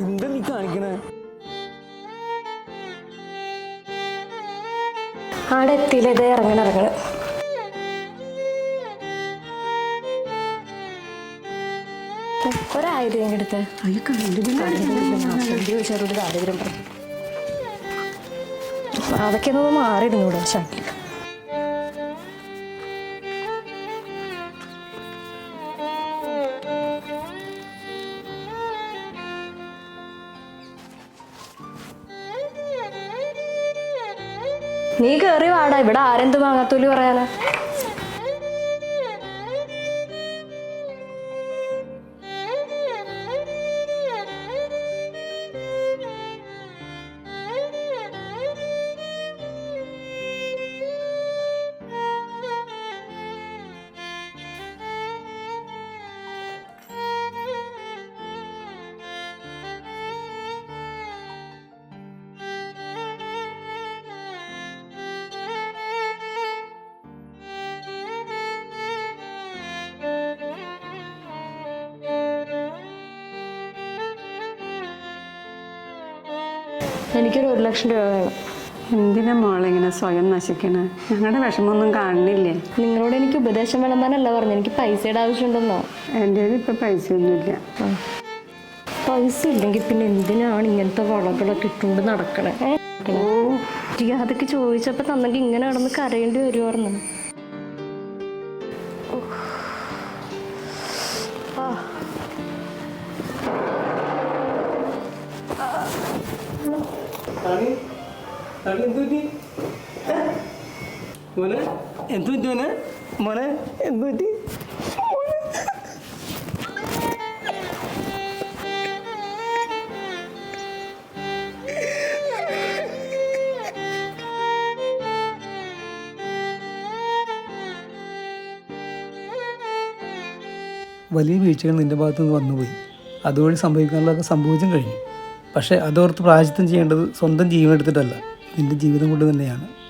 എന്താ നീ കാണിക്കണേ? ആടെ എത്തിയില്ലേ ഇതേ ഇറങ്ങണ ഇറങ്ങണ ഒരായിരം ഇങ്ങ് എടുത്ത്. ചോദിച്ചവരോട് ദാരിദ്ര്യം പറഞ്ഞു അതൊക്കെ ഒന്ന് മാറിയിടുന്നൂടെ ശാക്കി നീ കേറി വാടാ. ഇവിടെ ആരെന്ത് വാങ്ങാത്തോലി പറയാനാ? എനിക്കൊരു ഒരു ലക്ഷം രൂപ വേണം. എന്തിനാ മോളെ ഇങ്ങനെ സ്വയം നശിക്കണേ? ഞങ്ങളുടെ വിഷമമൊന്നും കാണുന്നില്ലേ നിങ്ങളോട് എനിക്ക് ഉപദേശം വേണമെന്നല്ല പറഞ്ഞു എനിക്ക് പൈസയുടെ ആവശ്യമുണ്ടെന്നോ? എന്റെ കയ്യിൽ ഇപ്പം പൈസയൊന്നുമില്ല. പൈസ ഇല്ലെങ്കിൽ പിന്നെ എന്തിനാണ് ഇങ്ങനത്തെ വളകളൊക്കെ ഇട്ടുകൊണ്ട് നടക്കണേ? ഓ അതൊക്കെ ചോദിച്ചപ്പോ തന്നെങ്കിൽ ഇങ്ങനെ കിടന്ന് കരയേണ്ടി വരുമായിരുന്നു തണി തണി എന്ത് മോനെ എന്ത് മോനെ? മോനെ എന്ത് പറ്റി? വലിയ വീഴ്ചകൾ നിന്റെ ഭാഗത്തുനിന്ന് വന്നുപോയി. അതുവഴി സംഭവിക്കാനുള്ളതൊക്കെ സംഭവിച്ചും കഴിഞ്ഞു. പക്ഷേ അതോർത്ത് പ്രായച്ചിത്തം ചെയ്യേണ്ടത് സ്വന്തം ജീവൻ എടുത്തിട്ടല്ല നിന്റെ ജീവിതം കൊണ്ട് തന്നെയാണ്.